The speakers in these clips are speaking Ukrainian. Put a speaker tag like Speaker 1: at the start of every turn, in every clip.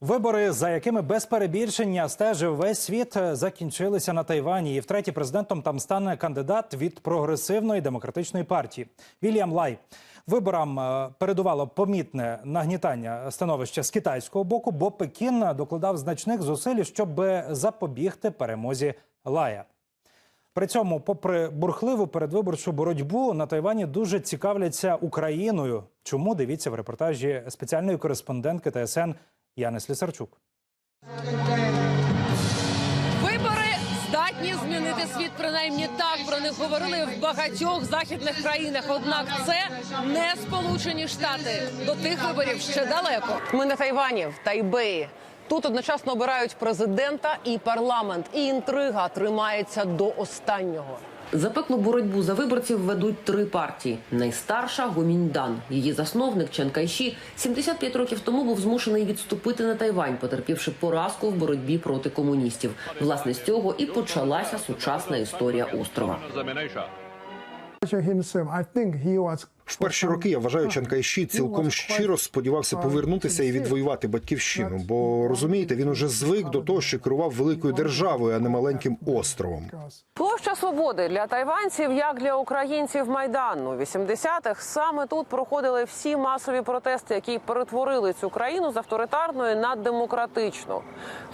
Speaker 1: Вибори, за якими без перебільшення стежив весь світ, е, закінчилися на Тайвані. І втретє президентом там стане кандидат від прогресивної демократичної партії Вільям Лай. Виборам е, передувало помітне нагнітання становища з китайського боку, бо Пекін докладав значних зусиль, щоб запобігти перемозі Лая. При цьому, попри бурхливу передвиборчу боротьбу, на Тайвані дуже цікавляться Україною. Чому дивіться в репортажі спеціальної кореспондентки ТСН Яни Слісарчук.
Speaker 2: Вибори здатні змінити світ. Принаймні так про них говорили в багатьох західних країнах. Однак це не Сполучені Штати. До тих виборів ще далеко. Ми на Тайвані, в Тайбеї. Тут одночасно обирають президента і парламент, і інтрига тримається до останнього.
Speaker 3: Запеклу боротьбу за виборців ведуть три партії. Найстарша Гоміньдан. Її засновник Чен Кайші 75 років тому був змушений відступити на Тайвань, потерпівши поразку в боротьбі проти комуністів. Власне з цього і почалася сучасна історія острова.
Speaker 4: В перші роки я вважаю, Чан Кайші цілком щиро сподівався повернутися і відвоювати батьківщину. Бо розумієте, він уже звик до того, що керував великою державою, а не маленьким островом.
Speaker 2: Площа свободи для тайванців, як для українців Майдану. У 80-х саме тут проходили всі масові протести, які перетворили цю країну з авторитарної на демократичну.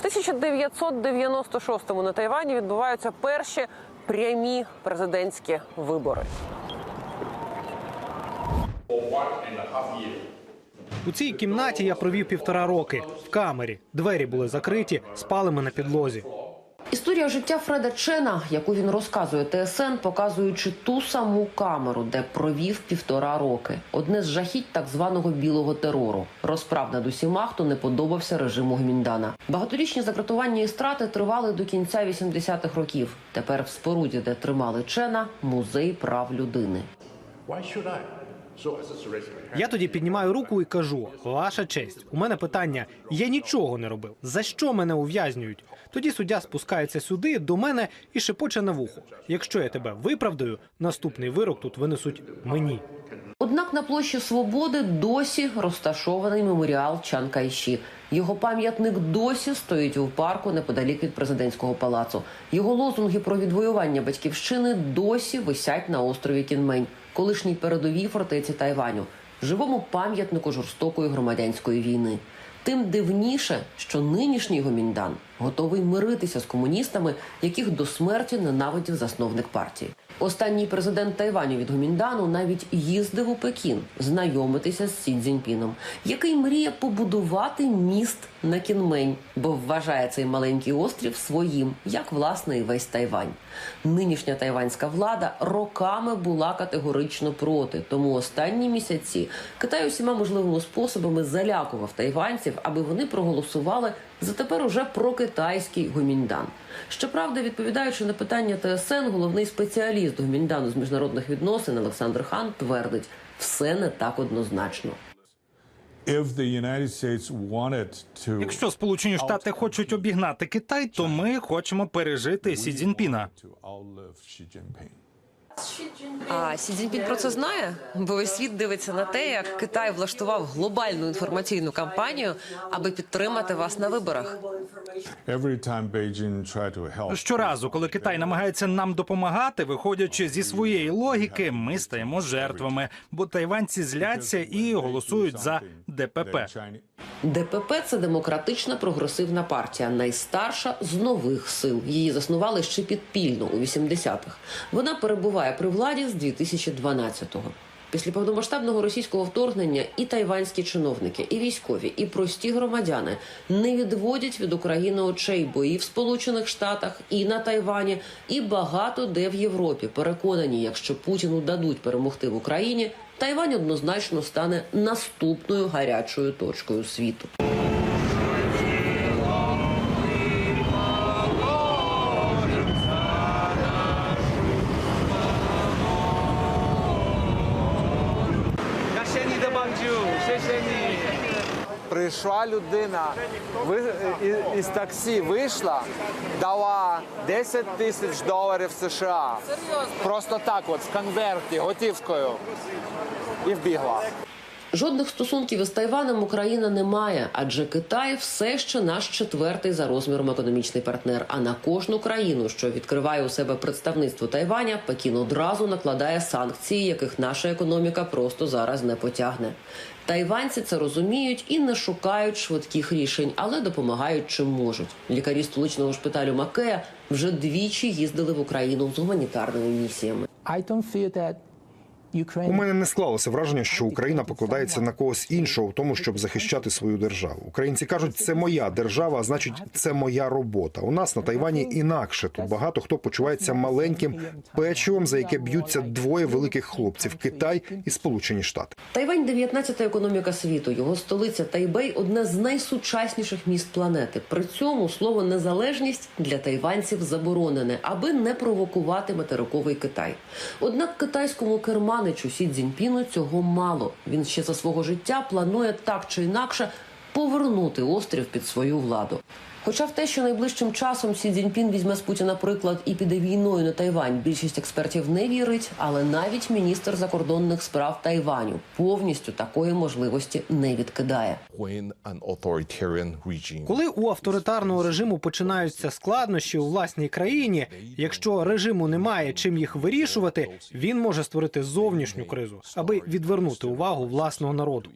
Speaker 2: В 1996-му на Тайвані відбуваються перші прямі президентські вибори.
Speaker 5: У цій кімнаті я провів півтора роки в камері. Двері були закриті, спали ми на підлозі.
Speaker 3: Історія життя Фреда Чена, яку він розказує ТСН, показуючи ту саму камеру, де провів півтора роки. Одне з жахіть так званого білого терору. Розправ над усіма, хто не подобався режиму Гміндана. Багаторічні закратування і страти тривали до кінця 80-х років. Тепер в споруді, де тримали Чена, музей прав людини.
Speaker 6: Why should I?
Speaker 5: Я тоді піднімаю руку і кажу: Ваша честь, у мене питання. Я нічого не робив. За що мене ув'язнюють? Тоді суддя спускається сюди до мене і шепоче на вухо. Якщо я тебе виправдаю, наступний вирок тут винесуть мені.
Speaker 3: Однак на площі Свободи досі розташований меморіал Чан Кайші. Його пам'ятник досі стоїть у парку неподалік від президентського палацу. Його лозунги про відвоювання батьківщини досі висять на острові Кінмень, колишній передовій фортеці Тайваню, живому пам'ятнику жорстокої громадянської війни. Тим дивніше, що нинішній гоміндан готовий миритися з комуністами, яких до смерті ненавидів засновник партії. Останній президент Тайваню від Гоміндану навіть їздив у Пекін знайомитися з Сі Цзіньпіном, який мріє побудувати міст на Кінмень, бо вважає цей маленький острів своїм, як власне і весь Тайвань. Нинішня тайванська влада роками була категорично проти. Тому останні місяці Китай усіма можливими способами залякував тайванців, аби вони проголосували за тепер уже прокитайський гоміндан. Щоправда, відповідаючи на питання ТСН, головний спеціаліст гоміндану з міжнародних відносин Олександр Хан твердить, все не так однозначно.
Speaker 1: Якщо Сполучені Штати хочуть обігнати Китай, то ми хочемо пережити Сі Цзіньпіна.
Speaker 2: А Сі Цзіньпін про це знає, бо весь світ дивиться на те, як Китай влаштував глобальну інформаційну кампанію, аби підтримати вас на виборах.
Speaker 1: Щоразу, коли Китай намагається нам допомагати, виходячи зі своєї логіки, ми стаємо жертвами, бо тайванці зляться і голосують за ДПП.
Speaker 3: ДПП це демократична прогресивна партія, найстарша з нових сил. Її заснували ще підпільно у 80-х. Вона перебуває при владі з 2012-го. Після повномасштабного російського вторгнення і тайванські чиновники, і військові, і прості громадяни не відводять від України очей, бо і в Сполучених Штатах, і на Тайвані, і багато де в Європі переконані, якщо Путіну дадуть перемогти в Україні, Тайвань однозначно стане наступною гарячою точкою світу.
Speaker 7: Прийшла людина, із таксі вийшла, дала 10 тисяч доларів США. Просто так, от в конверті, готівкою. І вбігла.
Speaker 3: Жодних стосунків із Тайванем Україна не має, адже Китай все ще наш четвертий за розміром економічний партнер. А на кожну країну, що відкриває у себе представництво Тайваня, Пекін одразу накладає санкції, яких наша економіка просто зараз не потягне. Тайванці це розуміють і не шукають швидких рішень, але допомагають чим можуть. Лікарі столичного шпиталю Макея вже двічі їздили в Україну з гуманітарними місіями.
Speaker 8: I don't feel that
Speaker 4: У мене не склалося враження, що Україна покладається на когось іншого в тому, щоб захищати свою державу. Українці кажуть, це моя держава, а значить, це моя робота. У нас на Тайвані інакше. Тут багато хто почувається маленьким печивом, за яке б'ються двоє великих хлопців Китай і Сполучені Штати.
Speaker 3: Тайвань 19-та економіка світу. Його столиця Тайбей одне з найсучасніших міст планети. При цьому слово незалежність для тайванців заборонене, аби не провокувати материковий Китай. Однак китайському керманичу Сі Цзіньпіну цього мало. Він ще за свого життя планує так чи інакше повернути острів під свою владу. Хоча в те, що найближчим часом Сі Цзіньпін візьме з Путіна приклад і піде війною на Тайвань, більшість експертів не вірить, але навіть міністр закордонних справ Тайваню повністю такої можливості не відкидає.
Speaker 5: Коли у авторитарного режиму починаються складнощі у власній країні, якщо режиму немає чим їх вирішувати, він може створити зовнішню кризу, аби відвернути увагу власного народу.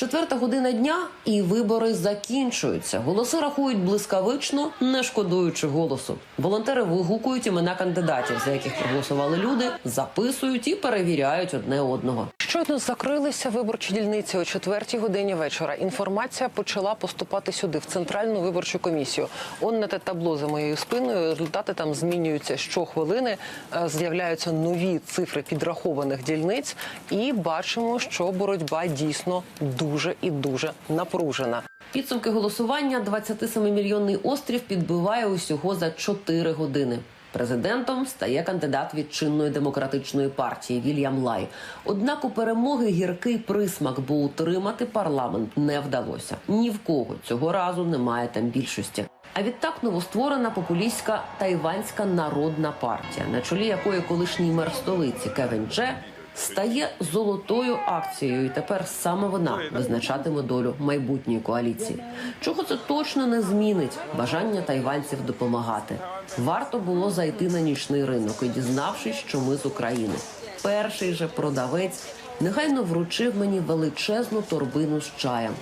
Speaker 3: Четверта година дня і вибори закінчуються. Голоси рахують блискавично, не шкодуючи голосу. Волонтери вигукують імена кандидатів, за яких проголосували люди, записують і перевіряють одне одного.
Speaker 2: Щойно закрилися виборчі дільниці о четвертій годині вечора. Інформація почала поступати сюди, в центральну виборчу комісію. Он на те табло за моєю спиною. Результати там змінюються щохвилини. Е, З'являються нові цифри підрахованих дільниць, і бачимо, що боротьба дійсно дуже і дуже напружена.
Speaker 3: Підсумки голосування 27-мільйонний острів підбиває усього за 4 години. Президентом стає кандидат від чинної демократичної партії Вільям Лай. Однак у перемоги гіркий присмак, бо утримати парламент не вдалося. Ні в кого цього разу немає там більшості. А відтак новостворена популістська тайванська народна партія, на чолі якої колишній мер столиці Кевін Дже стає золотою акцією, і тепер саме вона визначатиме долю майбутньої коаліції. Чого це точно не змінить бажання тайванців допомагати. Варто було зайти на нічний ринок і дізнавшись, що ми з України. Перший же продавець негайно вручив мені величезну торбину з чаєм.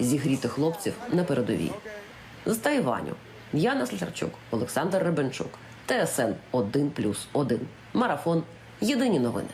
Speaker 3: Зігріти хлопців на передовій. З Тайваню. Яна Слярчук, Олександр Ребенчук, ТСН 1+,1. Марафон. Єдині новини.